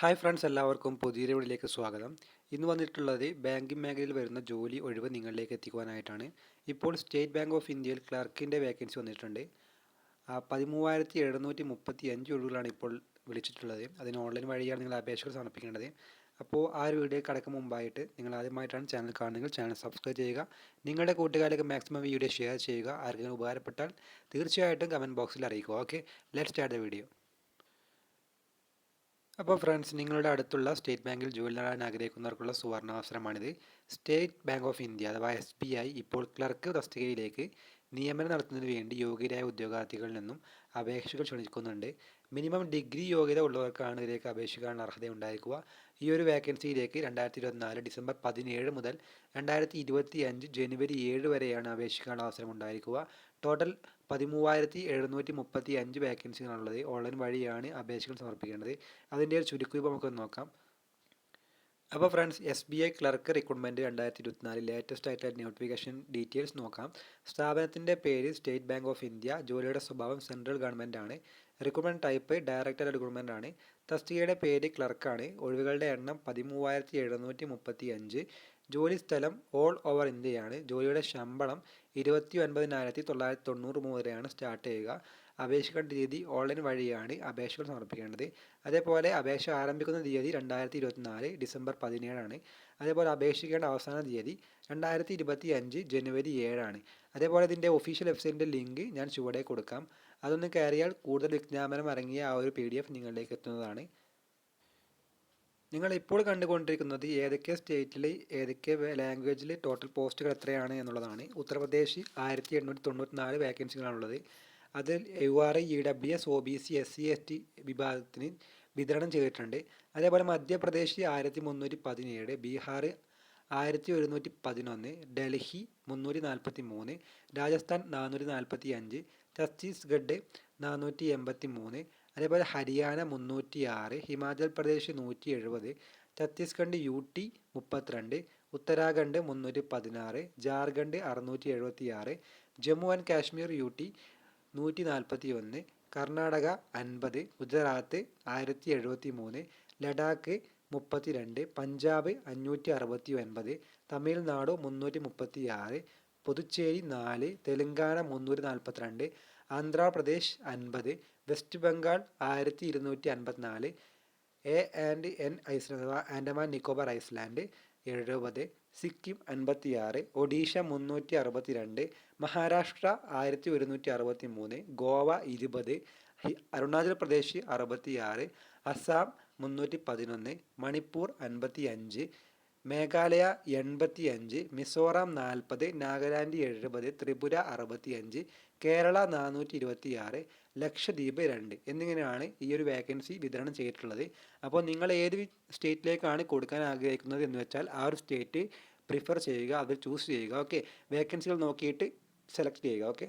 Hi friends എല്ലാവർക്കും പുതിയൊരു വീഡിയോയിലേക്ക് സ്വാഗതം. ഇന്ന് വന്നിട്ടുള്ളത് ബാങ്കിങ് മേഖലയിൽ വരുന്ന ജോലി ഒഴിവ് നിങ്ങളിലേക്ക് എത്തിക്കുവാനായിട്ടാണ്. ഇപ്പോൾ സ്റ്റേറ്റ് ബാങ്ക് ഓഫ് ഇന്ത്യയിൽ ക്ലർക്കിന്റെ വേക്കൻസി വന്നിട്ടുണ്ട്. പതിമൂവായിരത്തി എഴുന്നൂറ്റി മുപ്പത്തി അഞ്ച് ഒഴിവുകളാണ് ഇപ്പോൾ വിളിച്ചിട്ടുള്ളത്. അതിന് ഓൺലൈൻ വഴിയാണ് നിങ്ങൾ അപേക്ഷകൾ സമർപ്പിക്കേണ്ടത്. അപ്പോൾ ആ ഒരു വീഡിയോ കടക്കും മുമ്പായിട്ട് നിങ്ങൾ ആദ്യമായിട്ടാണ് ചാനൽ കാണുന്നതെങ്കിൽ ചാനൽ സബ്സ്ക്രൈബ് ചെയ്യുക. നിങ്ങളുടെ കൂട്ടുകാരിലേക്ക് മാക്സിമം വീഡിയോ ഷെയർ ചെയ്യുക. ആർക്കെങ്കിലും ഉപകാരപ്പെട്ടാൽ തീർച്ചയായിട്ടും കമന്റ് ബോക്സിൽ അറിയിക്കുക. Okay let start the video അപ്പോൾ ഫ്രണ്ട്സ് നിങ്ങളുടെ അടുത്തുള്ള സ്റ്റേറ്റ് ബാങ്കിൽ ജോലി നേടാൻ ആഗ്രഹിക്കുന്നവർക്കുള്ള സുവർണാവസരമാണിത്. സ്റ്റേറ്റ് ബാങ്ക് ഓഫ് ഇന്ത്യ അഥവാ എസ് ഇപ്പോൾ ക്ലർക്ക് തസ്തികയിലേക്ക് നിയമനം നടത്തുന്നതിന് വേണ്ടി യോഗ്യരായ ഉദ്യോഗാർത്ഥികളിൽ നിന്നും അപേക്ഷകൾ ക്ഷണിക്കുന്നുണ്ട്. മിനിമം ഡിഗ്രി യോഗ്യത ഉള്ളവർക്കാണ് ഇതിലേക്ക് അപേക്ഷിക്കാൻ അർഹത ഉണ്ടായിരിക്കുക. ഈ ഒരു വേക്കൻസിയിലേക്ക് രണ്ടായിരത്തി ഇരുപത്തിനാല് ഡിസംബർ പതിനേഴ് മുതൽ രണ്ടായിരത്തി ഇരുപത്തി അഞ്ച് ജനുവരി ഏഴ് വരെയാണ് അപേക്ഷിക്കാനുള്ള അവസരം ഉണ്ടായിരിക്കുക. ടോട്ടൽ പതിമൂവായിരത്തി എഴുന്നൂറ്റി മുപ്പത്തി അഞ്ച് വേക്കൻസികളാണുള്ളത് ഓൺലൈൻ വഴിയാണ് അപേക്ഷകൾ സമർപ്പിക്കേണ്ടത്. അതിന്റെ ഒരു ചുരുക്കുവിപ്പ് നമുക്കൊന്ന് നോക്കാം. അപ്പോൾ friends S B I clerk recruitment രണ്ടായിരത്തി ഇരുപത്തിനാല് ലേറ്റസ്റ്റ് ആയിട്ടുള്ള നോട്ടിഫിക്കേഷൻ ഡീറ്റെയിൽസ് നോക്കാം. സ്ഥാപനത്തിന്റെ പേര് സ്റ്റേറ്റ് ബാങ്ക് ഓഫ് ഇന്ത്യ ജോലിയുടെ സ്വഭാവം സെൻട്രൽ ഗവൺമെന്റ് ആണ്. റിക്രൂട്ട്മെന്റ് ടൈപ്പ് ഡയറക്ടർ റിക്രൂട്ട്മെന്റ് ആണ്. തസ്തികയുടെ പേര് ക്ലർക്കാണ് ഒഴിവുകളുടെ എണ്ണം പതിമൂവായിരത്തി എഴുന്നൂറ്റി മുപ്പത്തി അഞ്ച് ജോലി സ്ഥലം ഓൾ ഓവർ ഇന്ത്യയാണ് ജോലിയുടെ ശമ്പളം ഇരുപത്തി ഒൻപതിനായിരത്തി തൊള്ളായിരത്തി തൊണ്ണൂറ് മുതലെയാണ് സ്റ്റാർട്ട് ചെയ്യുക. അപേക്ഷിക്കേണ്ട തീയതി ഓൺലൈൻ വഴിയാണ് അപേക്ഷകൾ സമർപ്പിക്കേണ്ടത്. അതേപോലെ അപേക്ഷ ആരംഭിക്കുന്ന തീയതി രണ്ടായിരത്തി ഇരുപത്തിനാല് ഡിസംബർ പതിനേഴാണ്. അതേപോലെ അപേക്ഷിക്കേണ്ട അവസാന തീയതി രണ്ടായിരത്തി ഇരുപത്തി അഞ്ച് ജനുവരി ഏഴാണ്. അതേപോലെ ഇതിന്റെ ഒഫീഷ്യൽ വെബ്സൈറ്റിന്റെ ലിങ്ക് ഞാൻ ചുവടെ കൊടുക്കാം. അതൊന്ന് കയറിയാൽ കൂടുതൽ വിജ്ഞാപനം അടങ്ങിയ ആ ഒരു പി ഡി എഫ് നിങ്ങളിലേക്ക് എത്തുന്നതാണ്. നിങ്ങൾ ഇപ്പോൾ കണ്ടുകൊണ്ടിരിക്കുന്നത് ഏതൊക്കെ സ്റ്റേറ്റിൽ ഏതൊക്കെ ലാംഗ്വേജിൽ ടോട്ടൽ പോസ്റ്റുകൾ എത്രയാണ് എന്നുള്ളതാണ്. ഉത്തർപ്രദേശ് ആയിരത്തി എണ്ണൂറ്റി തൊണ്ണൂറ്റി നാല് വേക്കൻസികളാണുള്ളത് അതിൽ U R E W S O B C S C S T വിഭാഗത്തിന് വിതരണം ചെയ്തിട്ടുണ്ട്. അതേപോലെ മധ്യപ്രദേശ് ആയിരത്തി മുന്നൂറ്റി പതിനേഴ് ബീഹാർ ആയിരത്തി ഒരുന്നൂറ്റി പതിനൊന്ന് ഡൽഹി മുന്നൂറ്റി നാൽപ്പത്തി മൂന്ന് രാജസ്ഥാൻ നാനൂറ്റി നാൽപ്പത്തി അഞ്ച് ഛത്തീസ്ഗഡ് നാനൂറ്റി എൺപത്തി മൂന്ന് അതേപോലെ ഹരിയാന മുന്നൂറ്റി ആറ് ഹിമാചൽ പ്രദേശ് നൂറ്റി എഴുപത് ഛത്തീസ്ഗഡ് യു ടി മുപ്പത്തിരണ്ട് ഉത്തരാഖണ്ഡ് മുന്നൂറ്റി പതിനാറ് ജാർഖണ്ഡ് അറുന്നൂറ്റി എഴുപത്തി ആറ് Jammu and Kashmir U T നൂറ്റി നാൽപ്പത്തി ഒന്ന് കർണാടക അൻപത് ഗുജറാത്ത് ആയിരത്തി എഴുപത്തി മൂന്ന് ലഡാക്ക് മുപ്പത്തി രണ്ട് പഞ്ചാബ് അഞ്ഞൂറ്റി അറുപത്തി ഒൻപത് തമിഴ്നാട് മുന്നൂറ്റി മുപ്പത്തി ആറ് പുതുച്ചേരി നാല് തെലങ്കാന മുന്നൂറ്റി നാൽപ്പത്തിരണ്ട് ആന്ധ്രാപ്രദേശ് അൻപത് വെസ്റ്റ് ബംഗാൾ ആയിരത്തി ഇരുന്നൂറ്റി അൻപത്തിനാല് A and N island Andaman Nicobar island എഴുപത് സിക്കിം അൻപത്തിയാറ് ഒഡീഷ മുന്നൂറ്റി അറുപത്തി രണ്ട് മഹാരാഷ്ട്ര ആയിരത്തി ഒരുന്നൂറ്റി അറുപത്തി മൂന്ന് ഗോവ ഇരുപത് അരുണാചൽ പ്രദേശ് അറുപത്തിയാറ് അസാം മുന്നൂറ്റി പതിനൊന്ന് മണിപ്പൂർ അൻപത്തി അഞ്ച് മേഘാലയ എൺപത്തി അഞ്ച് മിസോറാം നാൽപ്പത് നാഗാലാൻഡ് എഴുപത് ത്രിപുര അറുപത്തി അഞ്ച് കേരള നാനൂറ്റി ഇരുപത്തി ആറ് ലക്ഷദ്വീപ് രണ്ട് എന്നിങ്ങനെയാണ് ഈ ഒരു വേക്കൻസി വിതരണം ചെയ്തിട്ടുള്ളത്. അപ്പോൾ നിങ്ങൾ ഏത് സ്റ്റേറ്റിലേക്കാണ് കൊടുക്കാൻ ആഗ്രഹിക്കുന്നത് എന്ന് വെച്ചാൽ ആ ഒരു സ്റ്റേറ്റ് പ്രിഫർ ചെയ്യുക അത് ചൂസ് ചെയ്യുക. ഓക്കെ വേക്കൻസികൾ നോക്കിയിട്ട് സെലക്ട് ചെയ്യുക. ഓക്കെ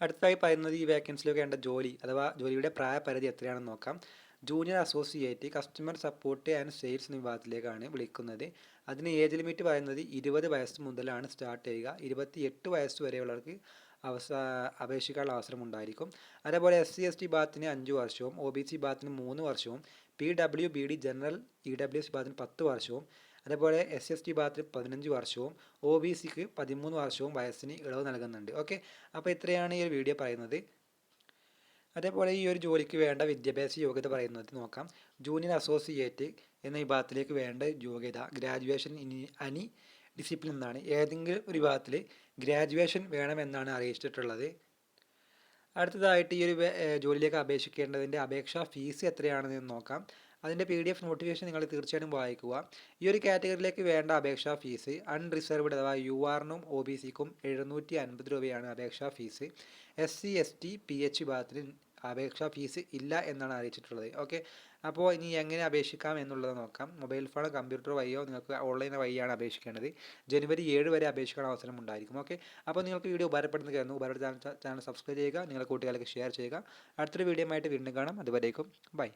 അടുത്തതായി പറയുന്നത് ഈ വേക്കൻസിയിലേക്ക് വേണ്ട ജോലി അഥവാ ജോലിയുടെ പ്രായപരിധി എത്രയാണെന്ന് നോക്കാം. Junior associate customer support and sales വിഭാഗത്തിലേക്കാണ് വിളിക്കുന്നത്. അതിന് ഏജ് ലിമിറ്റ് പറയുന്നത് ഇരുപത് വയസ്സ് മുതലാണ് സ്റ്റാർട്ട് ചെയ്യുക. ഇരുപത്തി എട്ട് വയസ്സ് വരെയുള്ളവർക്ക് അവസ അപേക്ഷിക്കാനുള്ള അവസരം ഉണ്ടായിരിക്കും അതേപോലെ എസ് സി എസ് ടി വിഭാഗത്തിന് അഞ്ച് വർഷവും ഒ ബി സി വിഭാഗത്തിന് മൂന്ന് വർഷവും P W B D general E W S വിഭാഗത്തിന് പത്ത് വർഷവും അതേപോലെ എസ് എസ് ടി വിഭാഗത്തിന് പതിനഞ്ച് വർഷവും ഒ ബി സിക്ക് പതിമൂന്ന് വർഷവും വയസ്സിന് ഇളവ് നൽകുന്നുണ്ട്. ഓക്കെ അപ്പോൾ ഇത്രയാണ് ഈ വീഡിയോ പറയുന്നത്. അതേപോലെ ഈ ഒരു ജോലിക്ക് വേണ്ട വിദ്യാഭ്യാസ യോഗ്യത പറയുന്നത് നോക്കാം. ജൂനിയർ അസോസിയേറ്റ് എന്ന വിഭാഗത്തിലേക്ക് വേണ്ട യോഗ്യത ഗ്രാജുവേഷൻ ഇനി അനി ഡിസിപ്ലിൻ എന്നാണ്. ഏതെങ്കിലും ഒരു വിഭാഗത്തിൽ ഗ്രാജുവേഷൻ വേണമെന്നാണ് അറിയിച്ചിട്ടുള്ളത്. അടുത്തതായിട്ട് ഈ ഒരു ജോലിയിലേക്ക് അപേക്ഷിക്കേണ്ടതിന്റെ അപേക്ഷാ ഫീസ് എത്രയാണെന്ന് നോക്കാം. അതിന്റെ പി ഡി എഫ് നോട്ടിഫിക്കേഷൻ നിങ്ങൾ തീർച്ചയായിട്ടും വായിക്കുക. ഈ ഒരു കാറ്റഗറിയിലേക്ക് വേണ്ട അപേക്ഷാ ഫീസ് അൺറിസർവ്ഡ് അഥവാ യു ആറിനും ഒ ബി സിക്കും എഴുന്നൂറ്റി അൻപത് രൂപയാണ് അപേക്ഷാ fees S C S T P H വിഭാഗത്തിന് അപേക്ഷാ ഫീസ് ഇല്ല എന്നാണ് അറിയിച്ചിട്ടുള്ളത്. ഓക്കെ അപ്പോൾ ഇനി എങ്ങനെ അപേക്ഷിക്കാം എന്നുള്ളത് നോക്കാം. മൊബൈൽ ഫോൺ കമ്പ്യൂട്ടർ വഴിയോ നിങ്ങൾക്ക് ഓൺലൈൻ വഴിയാണ് അപേക്ഷിക്കേണ്ടത്. ജനുവരി ഏഴ് വരെ അപേക്ഷിക്കാൻ അവസരം ഉണ്ടായിരിക്കും. ഓക്കെ അപ്പോൾ നിങ്ങൾക്ക് വീഡിയോ ഉപകാരപ്പെടുന്ന കയറുന്നു ഉപകാരപ്പെട്ട ചാനൽ സബ്സ്ക്രൈബ് ചെയ്യുക നിങ്ങളുടെ കൂട്ടുകാർക്ക് ഷെയർ ചെയ്യുക. അടുത്തൊരു വീഡിയോ ആയിട്ട് വീണ്ടും കാണാം. അതുവരേക്കും ബൈ